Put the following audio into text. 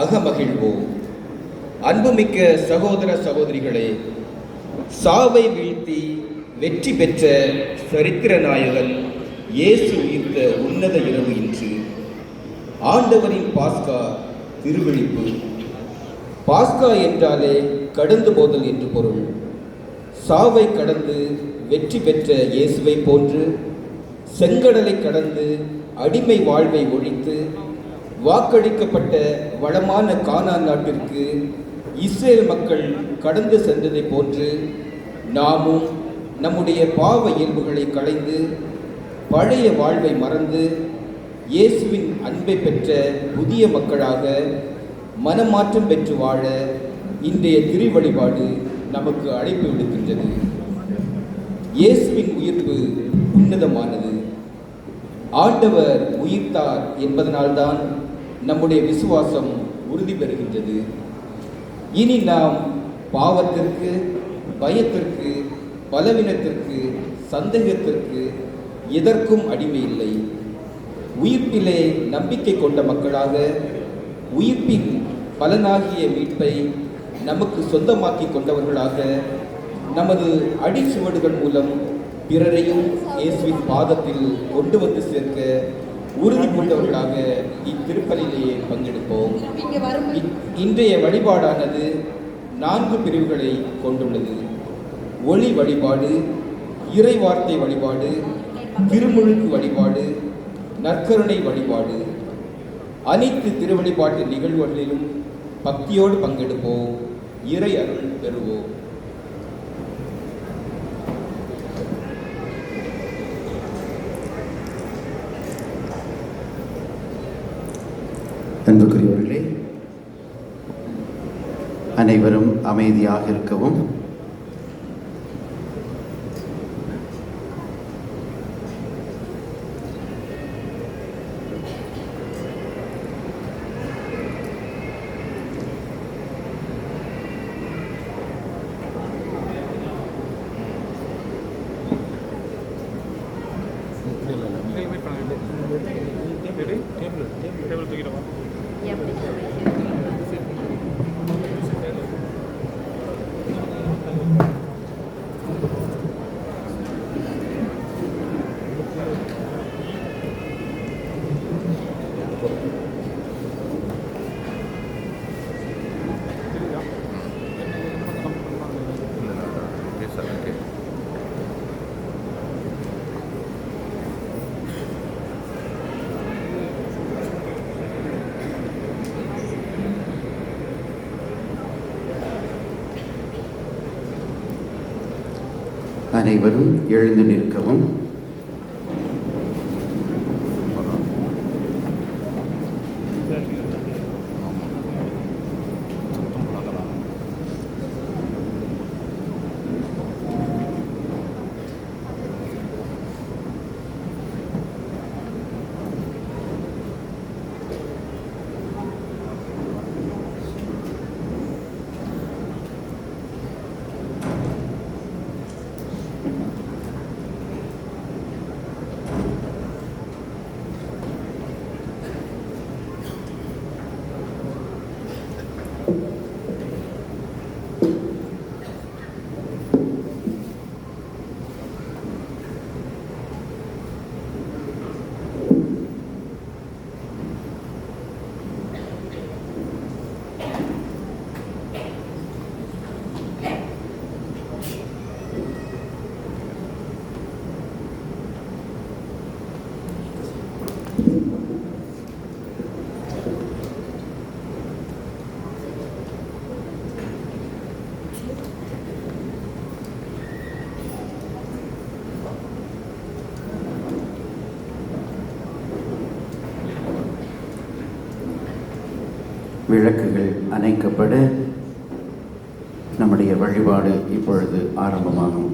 அகமகிழ்வோம். அன்புமிக்க சகோதர சகோதரிகளே சாவை வீழ்த்தி வெற்றி பெற்ற சரித்திர நாயகன் இயேசு உயிர்த்த உன்னத இரவு இன்று. ஆண்டவரின் பாஸ்கா திருவிழிப்பு. பாஸ்கா என்றாலே கடந்து போதல் என்று பொருள். சாவை கடந்து வெற்றி பெற்ற இயேசுவை போன்று செங்கடலை கடந்து அடிமை வாழ்வை ஒழித்து வாக்களிக்கப்பட்ட வளமான கானான் நாட்டிற்கு இஸ்ரேல் மக்கள் கடந்து சென்றதைப் போன்று நாமும் நம்முடைய பாவ இயல்புகளை களைந்து பழைய வாழ்வை மறந்து இயேசுவின் அன்பை பெற்ற புதிய மக்களாக மனமாற்றம் பெற்று வாழ இன்றைய திரு வழிபாடு நமக்கு அழைப்பு விடுக்கின்றது. இயேசுவின் உயிர்ப்பு உன்னதமானது. ஆண்டவர் உயிர்த்தார் என்பதனால்தான் நம்முடைய விசுவாசம் உறுதி பெறுகின்றது. இனி நாம் பாவத்திற்கு பயத்திற்கு பலவீனத்திற்கு சந்தேகத்திற்கு எதற்கும் அடிமை இல்லை. உயிர்ப்பிலே நம்பிக்கை கொண்ட மக்களாக உயிர்ப்பின் பலனாகிய மீட்பை நமக்கு சொந்தமாக்கி கொண்டவர்களாக நமது அடிச்சுவடுகள் மூலம் பிறரையும் இயேசுவின் பாதத்தில் கொண்டு வந்து சேர்க்க உறுதி பூண்டவர்களாக இத்திருப்பலிலேயே பங்கெடுப்போம் இன்றைய வழிபாடானது நான்கு பிரிவுகளை கொண்டுள்ளது. ஒளி வழிபாடு இறை வார்த்தை வழிபாடு திருமுழுக்கு வழிபாடு நற்கருணை வழிபாடு. அனைத்து திருவழிபாட்டு நிகழ்வுகளிலும் பக்தியோடு பங்கெடுப்போம். இறை அருள் பெறுவோம். அன்புக்குரியவர்களே அனைவரும் அமைதியாக இருக்கவும் டேபிள் டேபிள் டேபிள் தூக்கிடுவோம் 也不理。அனைவரும் எழுந்து நிற்கவும். விளக்குகள் அணைக்கப்பட நம்முடைய வழிபாடு இப்பொழுது ஆரம்பமாகும்.